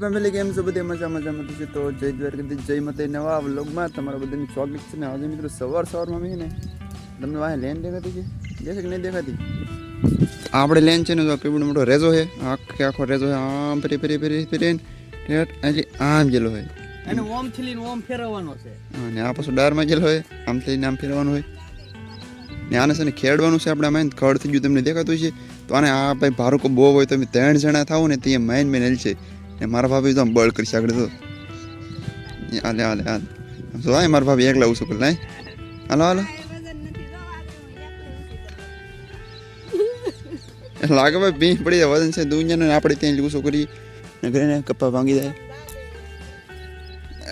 Family કેમ છો? બધી મજા મજામાં. છે તો જય દ્વારકાથી જય મતે નવા વ્લોગમાં તમારા બધાની સ્વાગત છે ને આજે મિત્રો સવાર સવારમાં મેં ને તમને વાહે લેન દેખાતી છે? દેખે કે નહીં દેખાતી? આપણે લેન છે ને તો પીવડો મોટો રેજો છે આખે આખો રેજો છે આમ ફરી ફરી ફરી ફરી એટલે આમ ગયેલો હોય. અને ઓમથી ઓમ ફેરવવાનો છે. અને આ પાછું ડારમાં ગયેલો હોય આમ થઈને આમ ફેરવાનું હોય. ને આને છે ને ખેડવાનું છે આપણે મેન ખડ થઈ ગયું તમને દેખાતું છે તો આને આ ભાઈ ભારુકો બહુ હોય તો અમે ત્રણ જણા થાવ ને તે મેન હેલ છે. ને મારા ભાભી તો આમ બળ કરી આગળ તો. એ હાલે હાલે હાલે. જો આ મારા ભાભી એકલા ઉછું પેલા હાલો હાલો. લાગે ભાઈ ભીં પડી જાય વજન છે દુનિયાનું આપણે ત્યાં લૂસો કરી કરીને કપ્પા ભાંગી જાય.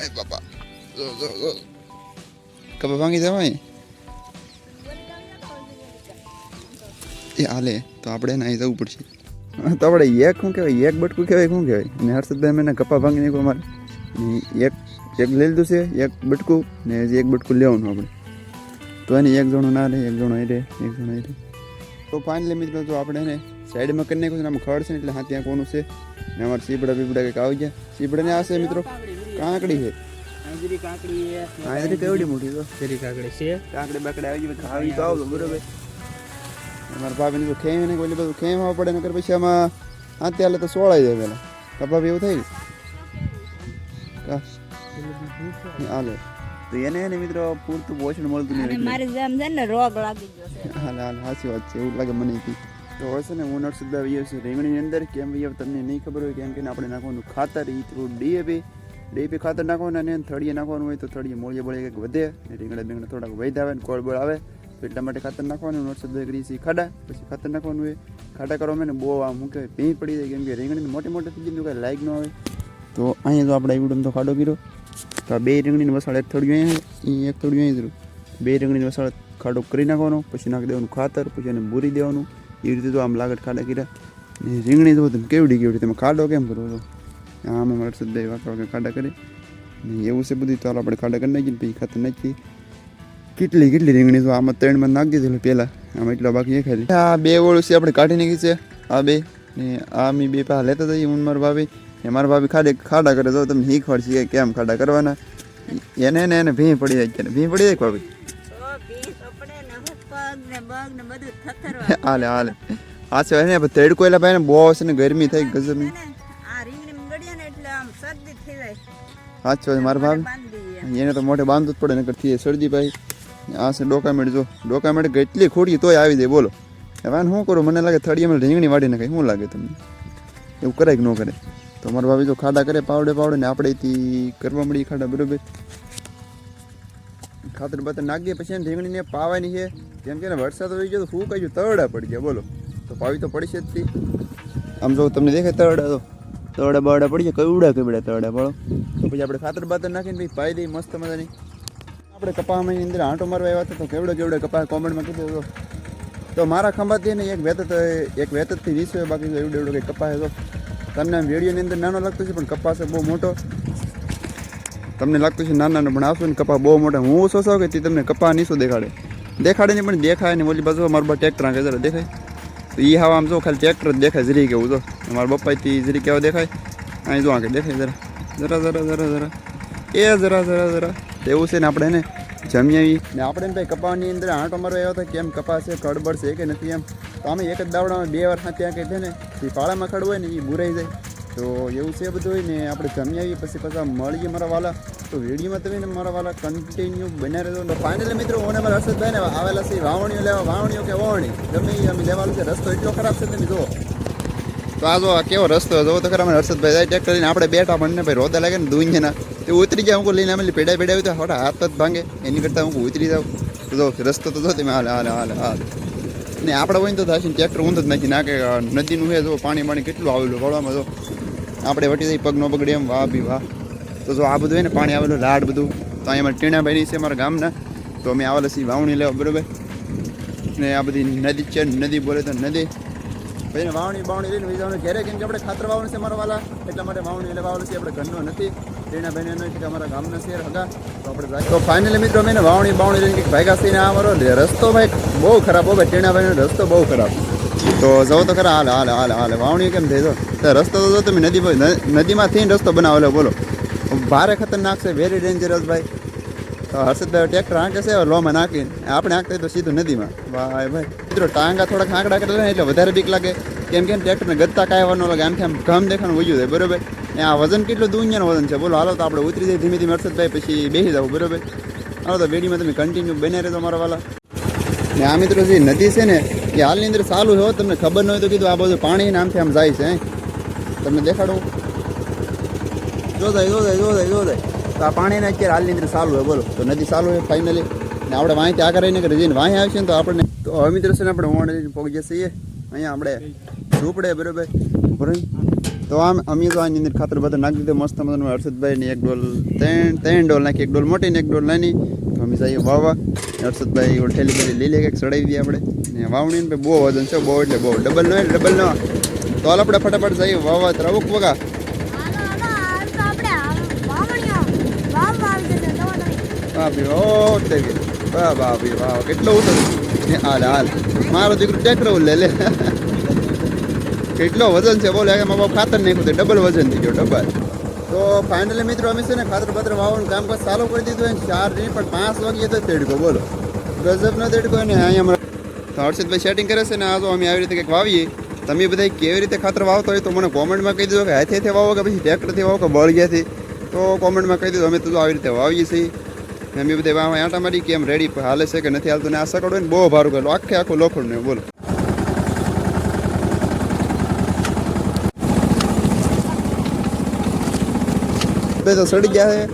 એ બાપા. કપ્પા ભાંગી જવાય એ હાલે તો આપણે એને જવું પડશે. હા, તો આપણે એક શું કહેવાય? એક બટકું કહેવાય શું કહેવાય? અને હર્ષદભાઈ મેં કપા ભાંગી નાખ્યું અમારે. એક એક લઈ લીધું છે એક બટકું ને એક બટકું લેવાનું આપણે. તો એને એક જણો ના રહે એક જણો એ રહે એક જણો એ રહે તો ફાઇનલી મિત્રો તો આપણે એને સાઈડમાં કરી નાખ્યું છે આમ ખડ છે ને એટલે હા ત્યાં કોનું છે? ને અમારે સીપડા બીપડા કંઈક આવી ગયા. સીબડા ને આ છે મિત્રો કાંકડી છે. કાકડી કેવડી મોટી તો કાંકડી કાકડી છે. કાંકડી બાકડી આવી ગઈ ખાવી તો આવતો બરોબર. મારા ભાભીને તો ખેમ ને કોઈ બધું ખેમ આવવા પડે નકર પછી આમાં હાથે હાલે તો સોળાઈ જાય પેલા. કા ભાભી એવું થાય હાલે. તો એને એને મિત્રો પૂરતું પોષણ મળતું નહીં મારે જેમ છે ને રોગ લાગી ગયો છે. હાલે હાલે સાચી વાત છે એવું લાગે મને ઈ. તો છે ને હું નરસુદ્દા વૈયો છે રીંગણીની અંદર. કેમ વૈયો તમને નહીં ખબર હોય કેમ કે આપણે નાખવાનું ખાતર એ થ્રુ ડીએપી. ડીએપી ખાતર નાખવાનું અને થળીએ નાખવાનું હોય તો થળીએ મોળીએ બળીએ કંઈક વધે રીંગણા બીંગણા થોડાક વૈધ આવે ને કોળબળ આવે. એટલા માટે ખાતર નાખવાનું નરસુદ્દા કરી છે ખાડા, પછી ખાતર નાખવાનું એ. ખાડા કરવામાં ને બહુ આમ મૂકે ભીં પડી જાય, કેમ કે રીંગણી મોટી મોટી થઈ જાય કાંઈ લાઈક ન આવે. તો અહીંયા તો આપણે એવું તો ખાડો કર્યો. તો આ બે રીંગણીને વસાળ, એક થોડું અહીંયા એક થોડું અહીં જરૂર બે રીંગણીને વસાળ, ખાડો કરી નાખવાનો, પછી નાખી દેવાનું ખાતર, પછી એને બૂરી દેવાનું. એ રીતે તો આમ લાગત ખાડા કર્યા. ને રીંગણી તો તમે કેવડી કેવડી, તમે ખાડો કેમ કરો છો? આમ અમારે સદાય વાંકા વાંકા ખાડા કરી એવું છે બધું, તો આપણે ખાડા કરી નાખીએ પછી ખાતર નાખી કેટલી કેટલી રીંગણી તો આમાં ત્રણમાં નાખી દીધું પહેલાં. આમાં એટલા બાકી એ ખાલી આ બે ઓળું છે આપણે કાઢી નાખી છે. આ બે. ને આ મેં બે પા લેતા જઈએ હું મારા ભાભી. ને મારા ભાભી ખાડે ખાડા કરે. તો તમે શીખવાડ છે કેમ ખાડા કરવાના. એને ને એને ભીં પડી જાય અત્યારે. ભીં પડી જાય ભાભી? હું હાલે હાલે. આ છે ને તેડકો એટલે ભાઈ ને બહુ છે ને ગરમી થઈ ગજબ. સાચો છે મારા ભાભી. એને તો મોઢે બાંધવું જ પડે નકર થઈ શરદી ભાઈ. આ છે ડોકામેટ જો. ડોકામેટ કેટલી ખોટી તોય આવી દે, બોલો. હવે આને શું કરું? મને લાગે થળીએ રીંગણી વાળી નાખે શું લાગે તમને? એવું કરાય કે ન કરે તો મારા ભાભી તો ખાડા કરે, પાવડે પાવડે ને આપણે કરવા મળી ખાડા, બરોબર? ખાતર બાતર નાખીએ, પછી એને રીંગણીને પાવાની છે. કેમ કે વરસાદ આવી ગયો તો શું કહ્યું તરડા પડી ગયા, બોલો. તો પાવી તો પડશે જ આમ જો તમને દેખાય તરડા તો. તરડા બરડા પડી જાય કવડા કવડા તરડા પાડો તો પછી આપણે ખાતર બાતર નાખીને પછી પાઈ દઈએ, મસ્ત મજાની. આપણે કપામાં અંદર આંટો મારવા આવ્યા હતા, તો કેવડો કેવડો કપા કોમેન્ટમાં કીધું તો તો મારા ખંભાથી ને એક વેતત એક વેતતથી વીસ હોય, બાકી એવડો એવડો કંઈ કપા તો. તમને આમ વિડીયોની અંદર નાનો લાગતો છે, પણ કપાસ છે બહુ મોટો. તમને લાગતું છે નાના પણ આવશે ને કપા બહુ મોટા. હું ઓછો છો કે તે તમને કપા નીસો દેખાડે? દેખાડે નહીં, પણ દેખાય ને ઓલી બાજુ મારું બા ટ્રેક્ટર આંકે જરા દેખાય. તો એ હાવ આમ જો, ખાલી ટ્રેક્ટર જ દેખાય જરી કેવું તો મારા બપ્પાથી જરી કેવા દેખાય? અહીં જો આંકે દેખાય જરા. જરા જરા જરા જરા. એ જરા જરા જરા. તો એવું છે ને આપણે એને જમી ને આપણે ને ભાઈ કપાની અંદર આંટો મારો એવો હતો, કેમ કપાસ છે ખડબડ છે કે નથી એમ. તો અમે એક જ દાવડામાં બે વાર ત્યાં કંઈ છે ને એ પાળામાં ખડ હોય ને એ બુરાઈ જાય. તો એવું છે બધું હોય ને, આપણે જમી આવીએ, પછી પાછા મળીએ મારા વાલા. તો વિડીયોમાં તમે ને મારા વાલા કન્ટિન્યુ બન્યા રહેજો. તો ફાઇનલી મિત્રો, હું ને મારા હર્ષદભાઈ ને આવેલા છે વાવણીઓ લેવા, વાવણીઓ કે વાવણી? ગમે અમે લેવાનું છે, રસ્તો એટલો ખરાબ છે તમે જુઓ. તો આ જો આ કેવો રસ્તો જોવો તો ખરા મને હર્ષદભાઈ જાય ટેક કરીને આપણે બેઠા મને ભાઈ રોતા લાગે ને દુનિયાના તે ઉતરી જાય હું લઈને અમે પેડા પેડા તો હોટા હાથ જ ભાંગે. એની કરતાં હું ઉતરી જાઉં તો જો રસ્તો તો જો તમે હાલે હાલે હાલે હાલે. ને આપણે હોય ને તો થશે ટ્રેક્ટર ઊંધ જ નાખી નાખે. નદીનું હે જો, પાણી પાણી કેટલું આવેલું વળવામાં જો. આપણે વટી જઈ પગ ન બગડે એમ, વાહ બી વાહ. તો જો આ બધું હોય ને, પાણી આવેલું, લાડ બધું. તો અહીંયા ટીણાભાઈની છે અમારા ગામના. તો અમે આવેલા છીએ વાવણી લેવા, બરોબર? ને આ બધી નદી છે, નદી બોલે તો નદી. પછી વાવણી વાવણી લઈને જવાનું ઘેરે કેમ કે આપણે ખાતર વાવણ છે મારા વાલા, એટલા માટે વાવણી એટલે વાવવાનું છે, આપણે ઘરનો નથી. તેના બહેનો નથી કે અમારા ગામના શેર હગા. તો આપણે. તો ફાઇનલી મિત્રો મેં વાવણી વાવણી લઈને કંઈક ભાગ્યા થઈને આ મારો રસ્તો ભાઈ બહુ ખરાબ હો ભાઈ ટેણા ભાઈનો રસ્તો બહુ ખરાબ. તો જવો તો ખરા, હાલ હાલ હાલ હાલ, વાવણી કેમ થઈ તો? રસ્તો તો તમે નદી પર- ન- નદીમાંથી રસ્તો બનાવેલો, બોલો. ભારે ખતરનાક છે વેરી ડેન્જરસ ભાઈ. તો હર્ષદભાઈ ટ્રેક્ટર આંકે છે લોમાં નાખીને. આપણે આંકતા તો સીધું નદીમાં. ભાઈ ભાઈ. મિત્રો, ટાંગા થોડાક આંકડા કરે ને એટલે વધારે બીક લાગે. કેમ કે ટ્રેક્ટરને ગત્તા કાંઈ લાગે. આમ આમ ઘમ દેખાનું વયું જાય, બરોબર? ને આ વજન કેટલું દુનિયાનું વજન છે? બોલો, હાલો તો આપણે ઉતરી જઈએ ધીમે ધીમે હર્ષદભાઈ પછી બેસી જાવ બરોબર? હાલો તો બેડીમાં તમે કન્ટિન્યુ બને રહેજો મારા વાલા. ને આ મિત્રો જે નદી છે ને, એ હાલની અંદર ચાલુ છે તમને ખબર ન હોય તો કીધું આ બધું પાણી ને આમથી આમ જાય છે. તમને દેખાડું? જો જાય જો જાય જો જાય જો જાય. તો આ પાણીને અત્યારે હાલની અંદર ચાલુ હોય બોલો. તો નદી ચાલુ હોય ફાઇનલી ને આપણે વાંયથી આગળ રહીને કે જઈને વાંહી આવશે ને તો આપણને તો હવે મિત્રો છે ને આપણે ઓણ પહોંચી જઈએ અહીંયા આપણે ઝૂપડે, બરોબર? બરોબર તો આમ અમે તો આની અંદર ખાતર બધા નાખી દીધું, મસ્ત મજાનું હર્ષદભાઈની એક ડોલ, ત્રણ ત્રણ ડોલ નાખી, એક ડોલ મોટી ને એક ડોલ નાની. તો અમે જઈએ વાવવા. હર્ષદભાઈ ઠેલી બધી લીલી કંઈક ચડાવી દઈએ આપણે. ને વાવણી બહુ વજન છે, બહુ એટલે બહુ. ડબલ નો ડબલ નો. તો આપણે ફટાફટ જઈએ વાવવા તરફ વગા હાલો હાલો હાલ તો આપણે આમ વાવણીઓ વાવ આવી જશે જવો બાપી ઓ ગઈ વાહ બાપી વાહ કેટલો ઉતર. હાલ હાલ. મારો દીકરો ટ્રેક્ટર લે લે. કેટલો વજન છે, બોલે એમાં બાપ ખાતર નાખ્યું છે, ડબલ વજન થઈ ગયો, ડબલ. તો ફાઇનલી મિત્રો, અમે છે ને ખાતર, પાત્ર વાવવાનું કામકાજ ચાલુ કરી દીધું હોય ચાર નહીં પણ પાંચ વાગ્યે તો તેડકો, બોલો. ગજબ ન તેડકો ને અહીંયા અમારા તો હર્ષિતભાઈ સેટિંગ કરે છે ને, આ તો અમે આવી રીતે કંઈક વાવીએ, તમે બધા કેવી રીતે ખાતર વાવતો હોય તો મને કોમેન્ટમાં કહી દીધો કે હાથેથી વાવો કે પછી ટ્રેક્ટરથી વાવો કે બળગ્યાથી તો કોમેન્ટમાં કહી દીધું અમે તો આવી રીતે વાવીએ છીએ. ને એ બધા વાવ આંટા મારી કેમ રેડી હાલે છે કે નથી હાલતું ને આ સકડો ને બહુ ભારું કરેલું આખે આખું લોખંડ ને બોલો. બે તો સડી ગયા છે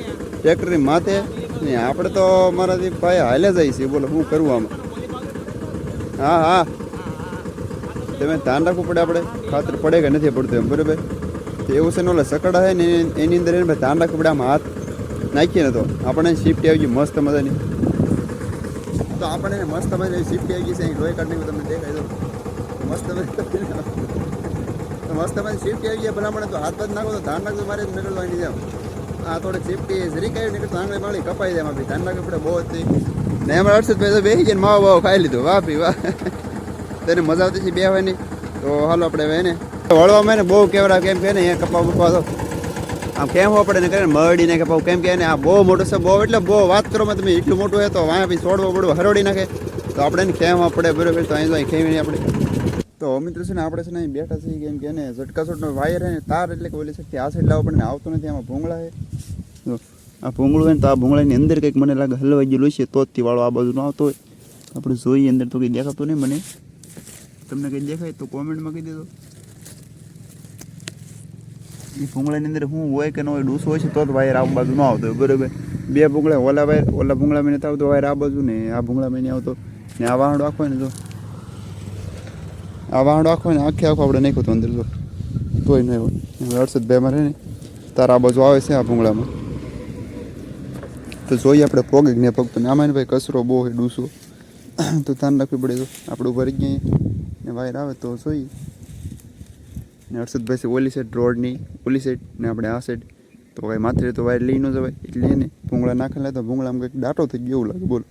ટ્રેક્ટરની માથે. ને આપણે તો મારાથી ભાઈ હાલે જાય છે બોલો, શું કરવું આમાં? હા હા. તમે ધ્યાન રાખવું પડે આપણે. ખાતર પડે કે નથી પડતું એમ, બરાબર? એવું છે ને ઓલા સકડા છે ને એની- અંદર એને ધ્યાન રાખવું પડે આમ હાથ. નાખીએ ને તો આપણે શિફ્ટ આવી ગઈ, મસ્ત મજાની. તો આપણે એને મસ્ત મજાની શિફ્ટ આવી ગઈ છે, અહીં લોહી કાઢને તમને દેખાય તો મસ્ત મસ્ત મજાની શિફ્ટ આવી ગયા ભલામણ તો હાથ બાદ નાખો તો ધાન નાખો મારે જ નીકળવાની જેમ. આ થોડીક શિફ્ટી જરી કઈ નીકળતો આંગળી માળી કપાઈ જાય એમાં ધાન નાખે પડે બહુ થઈ ને એમાં હર્ષદભાઈ તો બેસી જઈને માવો બાવો ખાઈ લીધું. વાહ ભી વાહ. તેને મજા આવતી છે બેહવાની? તો હાલો આપણે હવે એને. વળવામાં એને બહુ કેવરા કેમ કે ને અહીંયા કપા બપા તો આમ કેમ પડે ને કરે મરડી નાખે. પાછું કેમ કે આ બહુ મોટું છે, બહુ એટલે બહુ વાત કરો માં તમે એટલું મોટું હોય તો વાંયા બી છોડવો પડવું હરોડી નાખે. તો આપણે એને કેમ પડે બરોબર તો અહીં તો અહીં નહીં આપણે. તો મિત્રો છે ને આપણે છે ને અહીં બેઠા છીએ કેમ કે એને ઝટકા છોટનો વાયર હે તાર એટલે કે ઓલી શક્તિ આ સાઈડ લાવવો પડે ને આવતો નથી, આમાં ભૂંગળા છે આ ભૂંગળું હોય ને તો આ ભૂંગળાની અંદર કંઈક મને લાગે હલવાઈ ગયેલું છે, તો જ વાળો આ બાજુ ન આવતો હોય. આપણે જોઈએ અંદર તો કંઈ દેખાતું નહીં મને. તમને કંઈ દેખાય તો કોમેન્ટમાં કહી દેજો. એ ભૂંગળાની અંદર શું હોય કે ન હોય, ડૂસ હોય છે, તો જ વાયર આ બાજુ ન આવતો બરાબર? બે ભૂંગળા, ઓલા વાયર, ઓલા ભૂંગળા મહિને આવતો વાયર આ બાજુ ને, આ ભૂંગળા મહિને આવતો. ને આ વાહણો આખો ને જો. આ વાહણો આખો ને, આખે આખો આપણે નાખ્યો તો અંદર જો. તોય નહીં હોય હવે બે મારે ને, તારા આ બાજુ આવે છે આ ભૂંગળામાં. તો જોઈએ આપણે પોગે ને પગતો. ને આમાં ભાઈ કચરો બહુ હોય ડૂસો. તો ધ્યાન રાખવું પડે તો આપણે ઊભા ગયા ને વાયર આવે તો જોઈએ. ને હર્ષદભાઈ ઓલી સાઈડ રોડની ઓલી સાઈડ ને આપણે આ સાઈડ તો ભાઈ માથે તો વાયર લઈ ન જવાય, એટલે એને ભૂંગળા નાખેલા તો ભૂંગળામાં કંઈક દાટો થઈ ગયો એવું લાગે, બોલો.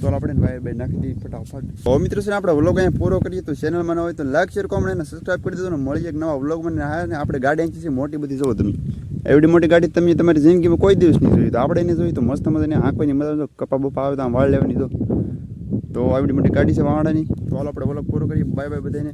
તો આપણે વાયર બાય નાખી દઈએ ફટાફટ. તો મિત્રો છે આપણે વ્લોગ અહીંયા પૂરો કરીએ, તો ચેનલમાં ન હોય તો લાઈક શેર કોમેન્ટ અને સબસ્ક્રાઈબ કરી દેજો ને મળીએ એક નવા વ્લોગમાં ને આપણે ગાડી આંચી છે, મોટી બધી જોવો તમે. એવડી મોટી ગાડી તમે તમારી જિંદગીમાં કોઈ દિવસ નહીં જોઈ તો આપણે એને જોઈ તો મસ્ત મજાની આંખોની મજા કપા બપા આવે તો આમ વાળ લેવાની તો તો આવડી મોટી ગાડી છે વાવાડાની તો હાલ આપણે વ્લોગ પૂરો કરીએ. બાય બાય બધાને.